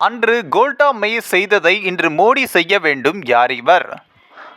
அன்று கோல்டா மெய்ர் செய்ததை இன்று மோடி செய்ய வேண்டும் யார் இவர்?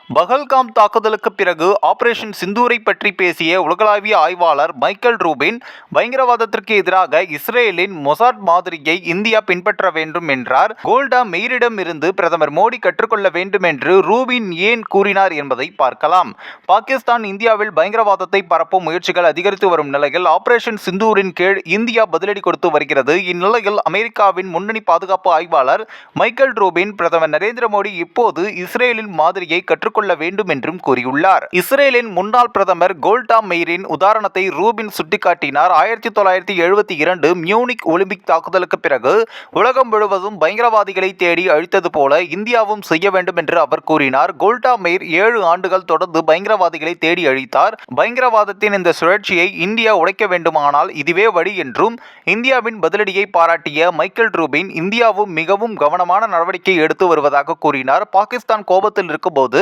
பகல்காம் தாக்குதலுக்கு பிறகு ஆபரேஷன் சிந்தூரை பற்றி பேசிய உலகளாவிய ஆய்வாளர் மைக்கேல் ரூபின் பயங்கரவாதத்திற்கு எதிராக இஸ்ரேலின் மொசாட் மாதிரியை இந்தியா பின்பற்ற வேண்டும் என்றார். கோல்டா மெயிரிடம் இருந்து பிரதமர் மோடி கற்றுக்கொள்ள வேண்டும் என்று ரூபின் ஏன் கூறினார் என்பதை பார்க்கலாம். பாகிஸ்தான் இந்தியாவில் பயங்கரவாதத்தை பரப்பும் முயற்சிகள் அதிகரித்து வரும் நிலையில் ஆபரேஷன் சிந்தூரின் கீழ் இந்தியா பதிலடி கொடுத்து வருகிறது. இந்நிலையில் அமெரிக்காவின் முன்னணி பாதுகாப்பு ஆய்வாளர் மைக்கேல் ரூபின் பிரதமர் நரேந்திர மோடி இப்போது இஸ்ரேலின் மாதிரியை கொள்ள வேண்டும் என்றும் கூறியுள்ளார். இஸ்ரேலின் முன்னாள் பிரதமர் கோல்டா மெய்ரின் உதாரணத்தை ரூபின் சுட்டிக்காட்டினார். ஆயிரத்தி தொள்ளாயிரத்தி எழுபத்தி இரண்டு மியூனிக் ஒலிம்பிக் தாக்குதலுக்கு பிறகு உலகம் முழுவதும் பயங்கரவாதிகளை தேடி அழித்தது போல இந்தியாவும் செய்ய வேண்டும் என்று அவர் கூறினார். கோல்டா மெய்ர் ஏழு ஆண்டுகள் தொடர்ந்து பயங்கரவாதிகளை தேடி அழித்தார். பயங்கரவாதத்தின் இந்த சுழற்சியை இந்தியா உடைக்க வேண்டுமானால் இதுவே வழி என்றும் இந்தியாவின் பதிலடியை பாராட்டிய மைக்கேல் ரூபின் இந்தியாவும் மிகவும் கவனமான நடவடிக்கை எடுத்து வருவதாக கூறினார். பாகிஸ்தான் கோபத்தில் இருக்கும்போது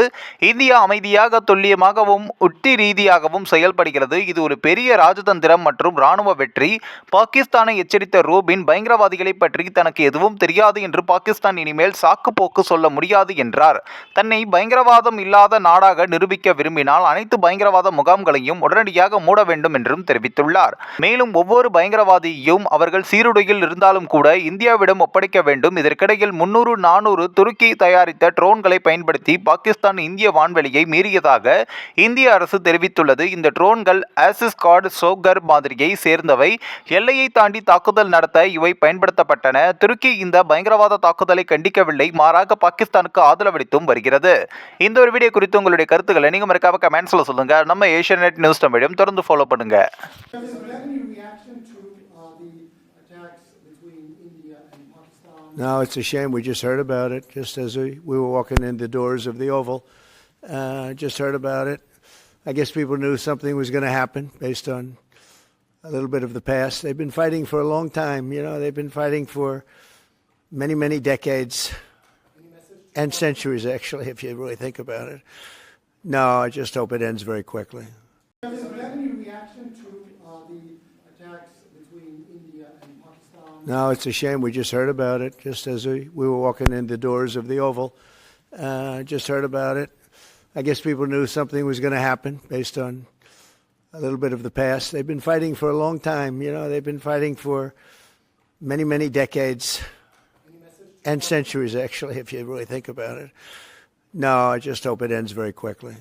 இந்தியா அமைதியாக துல்லியமாகவும் உத்தி ரீதியாகவும் செயல்படுகிறது. இது ஒரு பெரிய ராஜதந்திரம் மற்றும் இராணுவ வெற்றி. பாகிஸ்தானை எச்சரித்த ரூபின் பயங்கரவாதிகளை பற்றி தனக்கு எதுவும் தெரியாது என்று பாகிஸ்தான் இனிமேல் சாக்கு போக்கு சொல்ல முடியாது என்றார். தன்னை பயங்கரவாதம் இல்லாத நாடாக நிரூபிக்க விரும்பினால் அனைத்து பயங்கரவாத முகாம்களையும் உடனடியாக மூட வேண்டும் என்றும் தெரிவித்துள்ளார். மேலும் ஒவ்வொரு பயங்கரவாதியையும் அவர்கள் சீருடையில் இருந்தாலும் கூட இந்தியாவிடம் ஒப்படைக்க வேண்டும். இதற்கிடையில் முன்னூறு நானூறு துருக்கி தயாரித்த ட்ரோன்களை பயன்படுத்தி பாகிஸ்தான் இந்திய வான்வெளியை மீறியதாக இந்திய அரசு தெரிவித்துள்ளது. இந்த ட்ரோன்கள் ஆசிஸ்கார்டு சோகர் மாதிரியை சேர்ந்தவை. எல்லையை தாண்டி தாக்குதல் நடத்த இவை பயன்படுத்தப்பட்டன. துருக்கி இந்த பயங்கரவாத தாக்குதலை கண்டிக்கவில்லை. மாறாக பாகிஸ்தானுக்கு ஆதரவளித்தும் வருகிறது. இந்த ஒரு வீடியோ குறித்து உங்களுடைய கருத்துக்களை நீங்கள் மறக்காம கமெண்ட்ஸில் சொல்லுங்க. நம்ம ஏஷியா நெட் நியூஸ் தமிழும் தொடர்ந்து ஃபாலோ பண்ணுங்கள் No, it's a shame. We just heard about it just as we, we were walking in the doors of the Oval. Uh, just heard about it. I guess people knew something was going to happen based on a little bit of the past. They've been fighting for a long time. You know, they've been fighting for many, many decades and centuries, actually, if you really think about it. No, I just hope it ends very quickly. Been any reaction to uh, the attacks between India and Pakistan? No, it's a shame. We just heard about it just as we, we were walking in the doors of the Oval. Uh, just heard about it. I guess people knew something was going to happen based on a little bit of the past. They've been fighting for a long time. You know, they've been fighting for many, many decades and centuries, actually, if you really think about it. No, I just hope it ends very quickly.